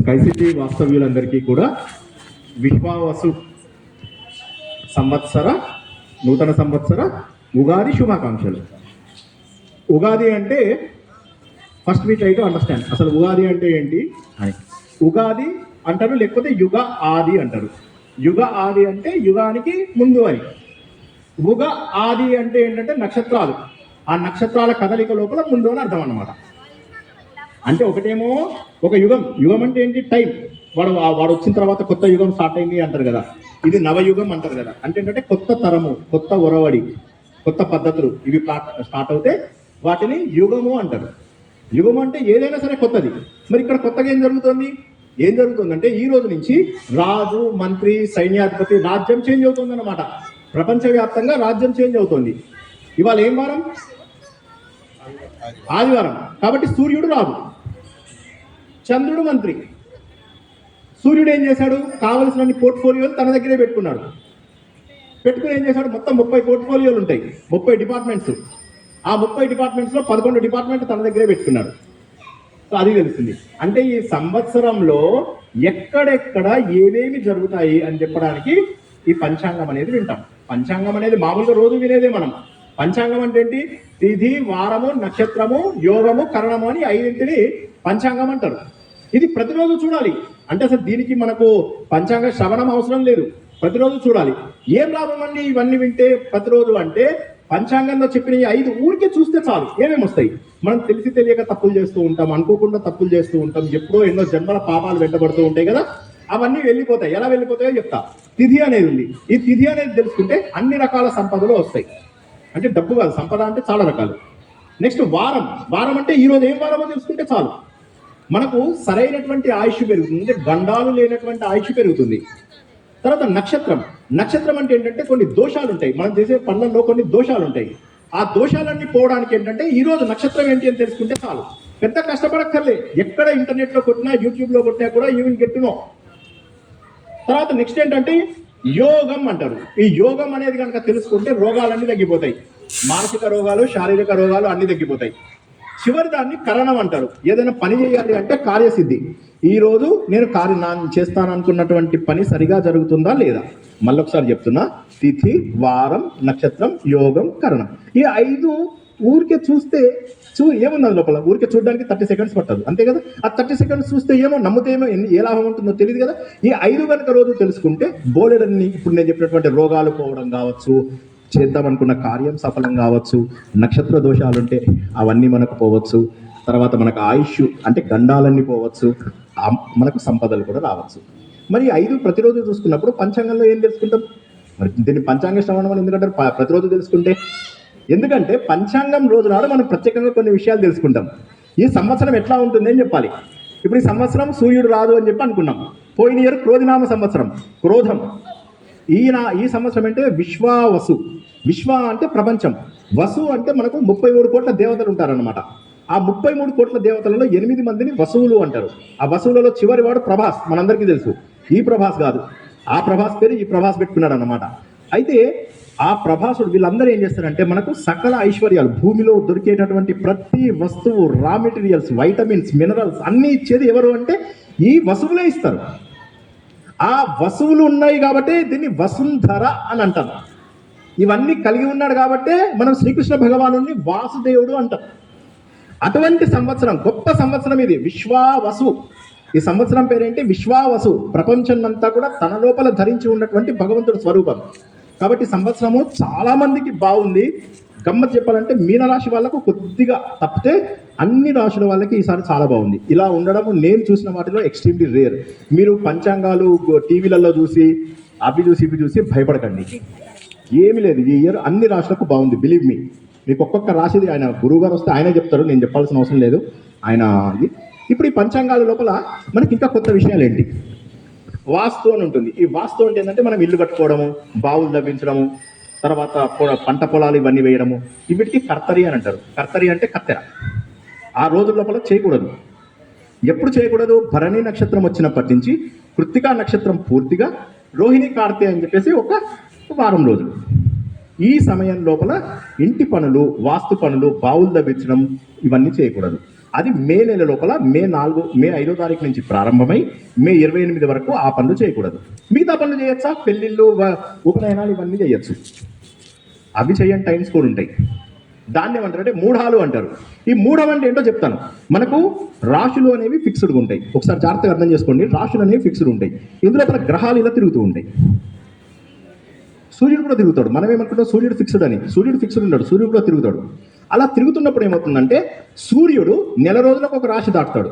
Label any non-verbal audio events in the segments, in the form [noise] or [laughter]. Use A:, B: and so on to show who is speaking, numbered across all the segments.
A: Sky city వాస్తవ్యులందరికీ కూడా విశ్వావసు సంవత్సర నూతన సంవత్సర ఉగాది శుభాకాంక్షలు. ఉగాది అంటే first we try to understand. అసలు ఉగాది అంటే ఏంటి? ఉగాది అంటారు లేకపోతే యుగ ఆది అంటారు. యుగ ఆది అంటే యుగానికి ముందు అని. ఉగ ఆది అంటే ఏంటంటే నక్షత్రాలు. ఆ నక్షత్రాల కదలిక లోపల ముందు అని అర్థం అన్నమాట. అంటే ఒకటేమో ఒక యుగం. యుగం అంటే ఏంటి? టైం వాడు వాడు వచ్చిన తర్వాత కొత్త యుగం స్టార్ట్ అయింది అంటారు కదా. ఇది నవయుగం అంటారు కదా. అంటే ఏంటంటే కొత్త తరము కొత్త ఒరవడి కొత్త పద్ధతులు ఇవి స్టార్ట్ అవుతే వాటిని యుగము అంటారు. యుగం అంటే ఏదైనా సరే కొత్తది. మరి ఇక్కడ కొత్తగా ఏం జరుగుతుంది? ఏం జరుగుతుందంటే ఈ రోజు నుంచి రాజు మంత్రి సైన్యాధిపతి రాజ్యం చేంజ్ అవుతుంది అనమాట ప్రపంచవ్యాప్తంగా రాజ్యం చేంజ్ అవుతుంది. ఇవాళ ఏం వారం? ఆదివారం. కాబట్టి సూర్యుడు రాదు. చంద్రుడు మంత్రి. సూర్యుడు ఏం చేశాడు? కావలసిన పోర్ట్ఫోలియోలు తన దగ్గరే పెట్టుకున్నాడు. పెట్టుకుని ఏం చేశాడు? మొత్తం ముప్పై పోర్ట్ఫోలియోలు ఉంటాయి. ముప్పై డిపార్ట్మెంట్స్. ఆ ముప్పై డిపార్ట్మెంట్స్లో పదకొండు డిపార్ట్మెంట్ తన దగ్గరే పెట్టుకున్నాడు. సో అది తెలిసింది. అంటే ఈ సంవత్సరంలో ఎక్కడెక్కడ ఏమేమి జరుగుతాయి అని చెప్పడానికి ఈ పంచాంగం అనేది వింటాం. పంచాంగం అనేది మామూలుగా రోజు వినేదే మనం. పంచాంగం అంటే ఏంటి? తిథి వారము నక్షత్రము యోగము కరణము అని ఐదింటిని పంచాంగం అంటారు. ఇది ప్రతిరోజు చూడాలి. అంటే అసలు దీనికి మనకు పంచాంగ శ్రవణం అవసరం లేదు. ప్రతిరోజు చూడాలి. ఏం లాభం అండి ఇవన్నీ వింటే ప్రతిరోజు అంటే పంచాంగంలో చెప్పిన ఈ ఐదు ఊరికే చూస్తే చాలు. ఏమేమి వస్తాయి? మనం తెలిసి తెలియక తప్పులు చేస్తూ ఉంటాం అనుకోకుండా తప్పులు చేస్తూ ఉంటాం ఎప్పుడో ఎన్నో జన్మల పాపాలు వెంటబడుతూ ఉంటాయి కదా అవన్నీ వెళ్ళిపోతాయి. ఎలా వెళ్ళిపోతాయో చెప్తా. తిథి అనేది ఉంది. ఈ తిథి అనేది తెలుసుకుంటే అన్ని రకాల సంపదలు వస్తాయి. అంటే డబ్బు కాదు సంపద అంటే చాలా రకాలు. నెక్స్ట్ వారం. వారం అంటే ఈరోజు ఏం వారమో తెలుసుకుంటే చాలు. మనకు సరైనటువంటి ఆయుష్ పెరుగుతుంది. అంటే గండాలు లేనటువంటి ఆయుష్ పెరుగుతుంది. తర్వాత నక్షత్రం. నక్షత్రం అంటే ఏంటంటే కొన్ని దోషాలు ఉంటాయి మనం చేసే పనులలో కొన్ని దోషాలు ఉంటాయి ఆ దోషాలన్నీ పోవడానికి ఏంటంటే ఈ రోజు నక్షత్రం ఏంటి అని తెలుసుకుంటే చాలు. పెద్ద కష్టపడక్కర్లే. ఎక్కడ ఇంటర్నెట్లో కొట్టినా యూట్యూబ్లో కొట్టినా కూడా ఈవెన్ గెట్టునో తర్వాత నెక్స్ట్ ఏంటంటే యోగం అంటారు. ఈ యోగం అనేది కనుక తెలుసుకుంటే రోగాలన్నీ తగ్గిపోతాయి. మానసిక రోగాలు శారీరక రోగాలు అన్ని తగ్గిపోతాయి. చివరి దాన్ని కరణం అంటారు. ఏదైనా పని చేయాలి అంటే కార్యసిద్ధి. ఈరోజు నేను కార్య నా చేస్తాననుకున్నటువంటి పని సరిగా జరుగుతుందా లేదా? మళ్ళొకసారి చెప్తున్నా. తిథి వారం నక్షత్రం యోగం కరణం. ఈ ఐదు ఊరికే చూస్తే చూ ఏముంది లోపల? ఊరికే చూడడానికి థర్టీ సెకండ్స్ పట్టదు. అంతే కదా? ఆ థర్టీ సెకండ్స్ చూస్తే ఏమో నమ్మితే ఏమో ఎన్ని- ఏ లాభం ఉంటుందో తెలియదు కదా? ఈ ఐదు కనుక రోజు తెలుసుకుంటే బోలెడన్ని ఇప్పుడు నేను చెప్పినటువంటి రోగాలు పోవడం కావచ్చు చేద్దామనుకున్న కార్యం సఫలం కావచ్చు నక్షత్ర దోషాలుంటే అవన్నీ మనకు పోవచ్చు తర్వాత మనకు ఆయుష్ అంటే గండాలన్నీ పోవచ్చు మనకు సంపదలు కూడా రావచ్చు. మరి ఐదు ప్రతిరోజు చూసుకున్నప్పుడు పంచాంగంలో ఏం తెలుసుకుంటాం? మరి దీన్ని పంచాంగ శ్రవణం అని ఎందుకంటే ప్రతిరోజు తెలుసుకుంటే ఎందుకంటే పంచాంగం రోజు నాడు మనం ప్రత్యేకంగా కొన్ని విషయాలు తెలుసుకుంటాం. ఈ సంవత్సరం ఎట్లా ఉంటుంది అని చెప్పాలి. ఇప్పుడు ఈ సంవత్సరం సూర్యుడు రాదు అని చెప్పి అనుకున్నాం. పోయిన ఇయర్ క్రోధినామ సంవత్సరం క్రోధం. ఈయన ఈ సంవత్సరం అంటే విశ్వావసు. విశ్వ అంటే ప్రపంచం. వసు అంటే మనకు ముప్పై మూడు కోట్ల దేవతలు ఉంటారన్నమాట. ఆ ముప్పై మూడు కోట్ల దేవతలలో ఎనిమిది మందిని వసువులు అంటారు. ఆ వసువులలో చివరి వాడు ప్రభాస్ మనందరికీ తెలుసు. ఈ ప్రభాస్ కాదు. ఆ ప్రభాస్ పేరు ఈ ప్రభాస్ పెట్టుకున్నాడు అన్నమాట అయితే ఆ ప్రభాసుడు వీళ్ళందరూ ఏం చేస్తారంటే మనకు సకల ఐశ్వర్యాలు భూమిలో దొరికేటటువంటి ప్రతి వస్తువు రా మెటీరియల్స్ వైటమిన్స్ మినరల్స్ అన్నీ ఇచ్చేది ఎవరు అంటే ఈ వసువులే ఇస్తారు. ఆ వసువులు ఉన్నాయి కాబట్టి దీన్ని వసుంధర అని అంటారు. ఇవన్నీ కలిగి ఉన్నాడు కాబట్టే మనం శ్రీకృష్ణ భగవాను వాసుదేవుడు అంటాం. అటువంటి సంవత్సరం గొప్ప సంవత్సరం ఇది విశ్వావసు ఈ సంవత్సరం పేరేంటి? విశ్వావసు ప్రపంచం అంతా కూడా తన లోపల ధరించి ఉన్నటువంటి భగవంతుడి స్వరూపం. కాబట్టి సంవత్సరము చాలా మందికి బాగుంది. గమ్మత్ చెప్పాలంటే మీనరాశి వాళ్ళకు కొద్దిగా తప్పితే అన్ని రాశుల వాళ్ళకి ఈసారి చాలా బాగుంది. ఇలా ఉండడం నేను చూసిన వాటిలో ఎక్స్ట్రీమ్లీ రేర్ మీరు పంచాంగాలు టీవీలలో చూసి అవి చూసి ఇవి చూసి భయపడకండి. ఏమీ లేదు. ఈ ఇయర్ అన్ని రాశులకు బాగుంది. బిలీవ్ మీ మీకు ఒక్కొక్క రాశిది ఆయన గురువు గారు వస్తే ఆయనే చెప్తారు. నేను చెప్పాల్సిన అవసరం లేదు. ఆయన ఇప్పుడు ఈ పంచాంగాల లోపల మనకి ఇంకా కొత్త విషయాలు ఏంటి? వాస్తు అని ఉంటుంది. ఈ వాస్తు అంటే ఏంటంటే మనం ఇల్లు కట్టుకోవడము బావులు తవ్వించడము తర్వాత పొ- పంట పొలాలు ఇవన్నీ వేయడము. వీటికి కర్తరి అని అంటారు. కర్తరి అంటే కత్తెర. ఆ రోజుల లోపల చేయకూడదు. ఎప్పుడు చేయకూడదు? భరణి నక్షత్రం వచ్చినప్పటి నుంచి కృత్తికా నక్షత్రం పూర్తిగా రోహిణి కార్తె అని చెప్పేసి ఒక వారం రోజులు. ఈ సమయం లోపల ఇంటి పనులు వాస్తు పనులు బావులు తవ్వించడం ఇవన్నీ చేయకూడదు. అది మే నెల లోపల మే నాలుగు మే ఐదో తారీఖు నుంచి ప్రారంభమై మే ఇరవై ఎనిమిది వరకు ఆ పనులు చేయకూడదు. మిగతా పనులు చేయొచ్చా? పెళ్ళిళ్ళు ఉపనయనాలు ఇవన్నీ చేయొచ్చు. అవి చేయని టైమ్స్ కూడా ఉంటాయి. దాన్ని ఏమంటారు అంటే మూఢాలు అంటారు. ఈ మూఢం అంటే ఏంటో చెప్తాను. మనకు రాశులు అనేవి ఫిక్స్డ్గా ఉంటాయి. ఒకసారి జాగ్రత్తగా అర్థం చేసుకోండి. రాశులు అనేవి ఫిక్స్డ్ ఉంటాయి. ఇందులో మన గ్రహాలు ఇలా తిరుగుతూ ఉంటాయి. సూర్యుడు కూడా తిరుగుతాడు. మనం ఏమనుకుంటాం? సూర్యుడు ఫిక్స్డ్ అని సూర్యుడు ఫిక్స్డ్ ఉంటాడు. సూర్యుడు కూడా తిరుగుతాడు. అలా తిరుగుతున్నప్పుడు ఏమవుతుందంటే సూర్యుడు నెల రోజులకు ఒక రాశి దాటుతాడు.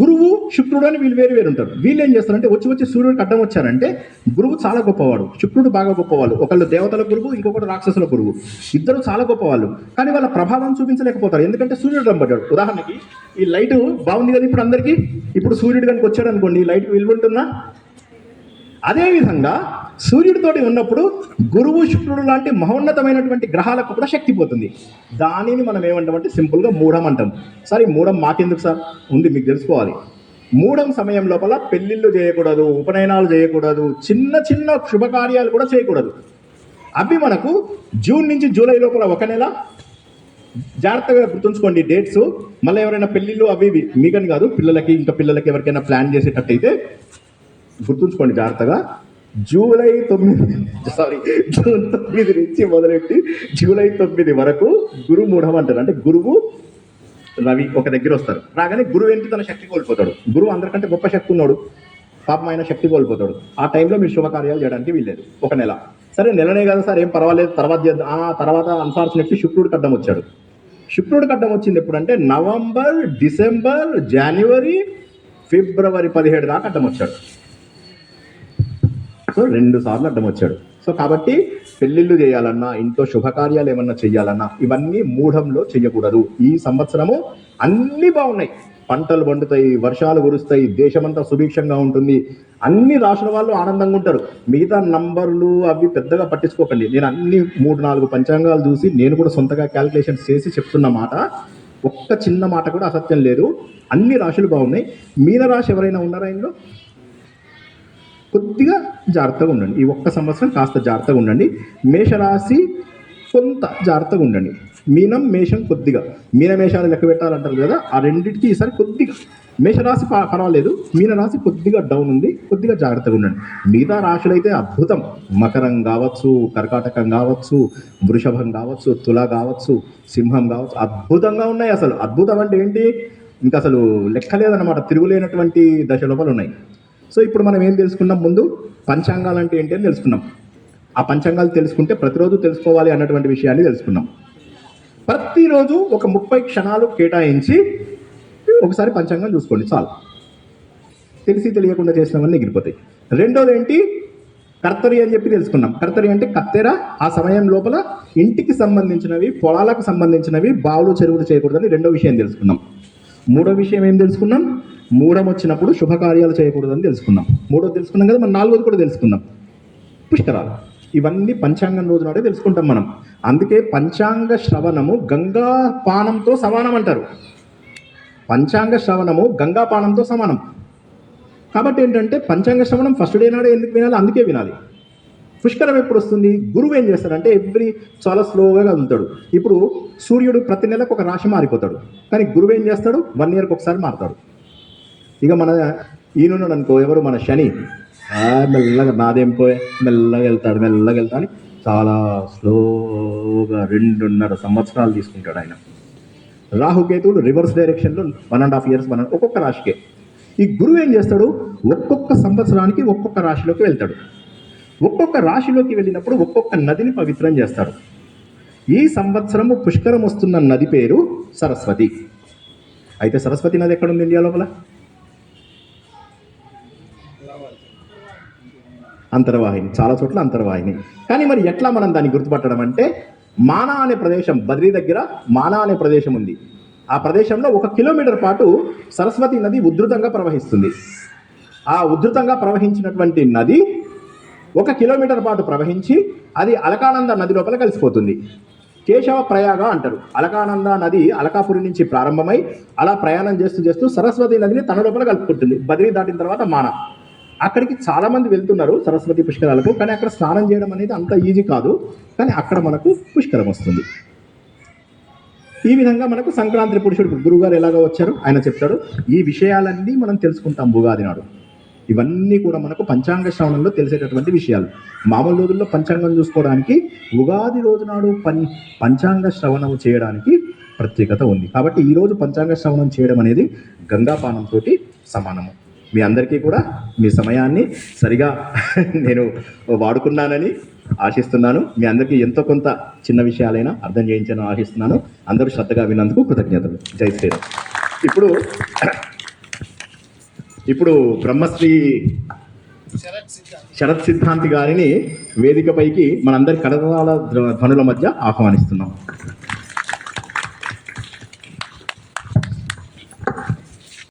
A: గురువు శుక్రుడు అని వీళ్ళు వేరు వేరు ఉంటారు. వీళ్ళు ఏం చేస్తారంటే వచ్చి వచ్చి సూర్యుడికి అడ్డం వచ్చారంటే గురువు చాలా గొప్పవాడు. శుక్రుడు బాగా గొప్పవాళ్ళు. ఒకళ్ళు దేవతల గురువు ఇంకొకటి రాక్షసుల గురువు. ఇద్దరు చాలా గొప్పవాళ్ళు. కానీ వాళ్ళ ప్రభావం చూపించలేకపోతారు. ఎందుకంటే సూర్యుడు రంబడ్డాడు ఉదాహరణకి ఈ లైట్ బాగుంది కదా ఇప్పుడు అందరికీ? ఇప్పుడు సూర్యుడు కనుక వచ్చాడు అనుకోండి ఈ లైట్ విలువ ఉంటుందా? అదేవిధంగా సూర్యుడితోటి ఉన్నప్పుడు గురువు శుక్రుడు లాంటి మహోన్నతమైనటువంటి గ్రహాలకు కూడా శక్తి పోతుంది. దానిని మనం ఏమంటామంటే సింపుల్గా మూఢం అంటాం. సార్ ఈ మూఢం మాకెందుకు సార్? ఉంది మీకు తెలుసుకోవాలి. మూఢం సమయం లోపల పెళ్ళిళ్ళు చేయకూడదు ఉపనయనాలు చేయకూడదు చిన్న చిన్న శుభకార్యాలు కూడా చేయకూడదు. అవి మనకు జూన్ నుంచి జూలై లోపల ఒక నెల జాగ్రత్తగా గుర్తుంచుకోండి డేట్స్. మళ్ళీ ఎవరైనా పెళ్ళిళ్ళు అవి ఇవి మీకని కాదు పిల్లలకి ఇంకా పిల్లలకి ఎవరికైనా ప్లాన్ చేసేటట్టయితే గుర్తుంచుకోండి జాగ్రత్తగా. జూలై తొమ్మిది సారీ జూన్ తొమ్మిది నుంచి మొదలెట్టి జూలై తొమ్మిది వరకు గురు మూఢం అంటారు. అంటే గురువు రవి ఒక దగ్గర వస్తారు. రాగానే గురువు ఏంటి? తన శక్తి కోల్పోతాడు. గురువు అందరికంటే గొప్ప శక్తి ఉన్నాడు. పాపం ఆయన శక్తి కోల్పోతాడు. ఆ టైంలో మీరు శుభకార్యాలు చేయడానికి వీల్లేదు. ఒక నెల. సరే నెలనే కదా సార్ ఏం పర్వాలేదు. తర్వాత ఆ తర్వాత అన్ఫార్చునేట్లీ శుక్రుడికి అడ్డం వచ్చాడు. శుక్రుడికి అడ్డం వచ్చింది ఎప్పుడంటే నవంబర్ డిసెంబర్ జనవరి ఫిబ్రవరి పదిహేడు దాకా అడ్డం వచ్చాడు. సో రెండు సార్లు అడ్డం వచ్చాడు. సో కాబట్టి పెళ్ళిళ్ళు చేయాలన్నా ఇంట్లో శుభకార్యాలు ఏమన్నా చేయాలన్నా ఇవన్నీ మూఢంలో చేయకూడదు ఈ సంవత్సరము అన్నీ బాగున్నాయి. పంటలు పండుతాయి వర్షాలు కురుస్తాయి దేశమంతా సుభిక్షంగా ఉంటుంది. అన్ని రాష్ట్ర వాళ్ళు ఆనందంగా ఉంటారు. మిగతా నంబర్లు అవి పెద్దగా పట్టించుకోకండి. నేను అన్ని మూడు నాలుగు పంచాంగాలు చూసి నేను కూడా సొంతగా క్యాలిక్యులేషన్స్ చేసి చెప్తున్న మాట ఒక్క చిన్న మాట కూడా అసత్యం లేదు. అన్ని రాశులు బాగున్నాయి. మీన రాశి ఎవరైనా ఉన్నారా ఇందులో? కొద్దిగా జాగ్రత్తగా ఉండండి. ఈ ఒక్క సంవత్సరం కాస్త జాగ్రత్తగా ఉండండి. మేషరాశి కొంత జాగ్రత్తగా ఉండండి. మీనం మేషం కొద్దిగా. మీనమేషాలు లెక్క పెట్టాలంటారు కదా ఆ రెండింటికి ఈసారి కొద్దిగా. మేషరాశి పర్వాలేదు. మీనరాశి కొద్దిగా డౌన్ ఉంది కొద్దిగా జాగ్రత్తగా ఉండండి. మిగతా రాశులు అయితే అద్భుతం. మకరం కావచ్చు కర్కాటకం కావచ్చు వృషభం కావచ్చు తుల కావచ్చు సింహం కావచ్చు అద్భుతంగా ఉన్నాయి అసలు. అద్భుతం అంటే ఏంటి? ఇంకా అసలు లెక్కలేదన్నమాట. తిరుగులేనటువంటి దశ లోపల ఉన్నాయి. సో ఇప్పుడు మనం ఏం తెలుసుకున్నాం ముందు? పంచాంగాలు అంటే ఏంటి అని తెలుసుకున్నాం. ఆ పంచాంగాలు తెలుసుకుంటే ప్రతిరోజు తెలుసుకోవాలి అన్నటువంటి విషయాన్ని తెలుసుకున్నాం. ప్రతిరోజు ఒక ముప్పై క్షణాలు కేటాయించి ఒకసారి పంచాంగం చూసుకోండి చాలు. తెలిసి తెలియకుండా చేసినవన్నీ ఎగిరిపోతాయి. రెండోది ఏంటి? కర్తరి అని చెప్పి తెలుసుకున్నాం. కర్తరి అంటే కత్తెర. ఆ సమయం లోపల ఇంటికి సంబంధించినవి పొలాలకు సంబంధించినవి బావులు చెరువులు చేయకూడదని రెండో విషయం తెలుసుకున్నాం. మూడో విషయం ఏం తెలుసుకున్నాం? మూడం వచ్చినప్పుడు శుభకార్యాలు చేయకూడదని తెలుసుకున్నాం. మూడోది తెలుసుకున్నాం కదా మనం నాలుగోది కూడా తెలుసుకుందాం. పుష్కరాలు. ఇవన్నీ పంచాంగం రోజు నాడే తెలుసుకుంటాం మనం. అందుకే పంచాంగ శ్రవణము గంగా పానంతో సమానం అంటారు. పంచాంగ శ్రవణము గంగా పానంతో సమానం. కాబట్టి ఏంటంటే పంచాంగ శ్రవణం ఫస్ట్ డే నాడే ఎందుకు వినాలి? అందుకే వినాలి. పుష్కరం ఎప్పుడు వస్తుంది? గురువు ఏం చేస్తాడంటే ఎవ్రీ చాలా స్లోగా కదులుతాడు. ఇప్పుడు సూర్యుడు ప్రతి నెలకు ఒక రాశి మారిపోతాడు. కానీ గురువు ఏం చేస్తాడు? వన్ ఇయర్కి ఒకసారి మారుతాడు. ఇక మన ఈయనున్నాడు అనుకో ఎవరు మన శని మెల్లగా నాదేం పోయే మెల్లగా వెళ్తాడు మెల్లగా వెళ్తాడు చాలా స్లోగా రెండున్నర సంవత్సరాలు తీసుకుంటాడు ఆయన. రాహుకేతువులు రివర్స్ డైరెక్షన్లో one and half years one ఒక్కొక్క రాశికే. ఈ గురువు ఏం చేస్తాడు? ఒక్కొక్క సంవత్సరానికి ఒక్కొక్క రాశిలోకి వెళ్తాడు. ఒక్కొక్క రాశిలోకి వెళ్ళినప్పుడు ఒక్కొక్క నదిని పవిత్రం చేస్తాడు. ఈ సంవత్సరము పుష్కరం వస్తున్న నది పేరు సరస్వతి. అయితే సరస్వతి నది ఎక్కడుంది ఇండియా లోపల? అంతర్వాహిని. చాలా చోట్ల అంతర్వాహిని. కానీ మరి ఎట్లా మనం దాన్ని గుర్తుపట్టడం అంటే మానా అనే ప్రదేశం బద్రీ దగ్గర మానా అనే ప్రదేశం ఉంది. ఆ ప్రదేశంలో ఒక కిలోమీటర్ పాటు సరస్వతి నది ఉధృతంగా ప్రవహిస్తుంది. ఆ ఉధృతంగా ప్రవహించినటువంటి నది ఒక కిలోమీటర్ పాటు ప్రవహించి అది అలకానంద నది లోపల కలిసిపోతుంది. కేశవ ప్రయాగ అంటారు. అలకానంద నది అలకాపురి నుంచి ప్రారంభమై అలా ప్రయాణం చేస్తూ చేస్తూ సరస్వతి నదిని తన లోపల కలుపుకుంటుంది. బదిలీ దాటిన తర్వాత మాన. అక్కడికి చాలా మంది వెళ్తున్నారు సరస్వతి పుష్కరాలకు కానీ అక్కడ స్నానం చేయడం అనేది అంత ఈజీ కాదు. కానీ అక్కడ మనకు పుష్కరం వస్తుంది. ఈ విధంగా మనకు సంక్రాంతి పురుషుడు గురువుగారు ఎలాగో వచ్చారు? ఆయన చెప్తాడు ఈ విషయాలన్నీ మనం తెలుసుకుంటాం ఉగాది నాడు. ఇవన్నీ కూడా మనకు పంచాంగ శ్రవణంలో తెలిసేటటువంటి విషయాలు. మామూలు రోజుల్లో పంచాంగం చూసుకోవడానికి ఉగాది రోజు నాడు పం పంచాంగ శ్రవణం చేయడానికి ప్రత్యేకత ఉంది. కాబట్టి ఈరోజు పంచాంగ శ్రవణం చేయడం అనేది గంగాపానంతో సమానము. మీ అందరికీ కూడా మీ సమయాన్ని సరిగా [laughs] నేను వాడుకున్నానని ఆశిస్తున్నాను. మీ అందరికీ ఎంతో కొంత చిన్న విషయాలైనా అర్థం చేయించాలని ఆశిస్తున్నాను. అందరూ శ్రద్ధగా విన్నందుకు కృతజ్ఞతలు. జై శ్రీరామ్. ఇప్పుడు [clears throat] ఇప్పుడు బ్రహ్మశ్రీ శరత్ సిద్ధాంతి గారిని వేదికపైకి మనందరి కడతాల ధ్వనుల మధ్య ఆహ్వానిస్తున్నాం.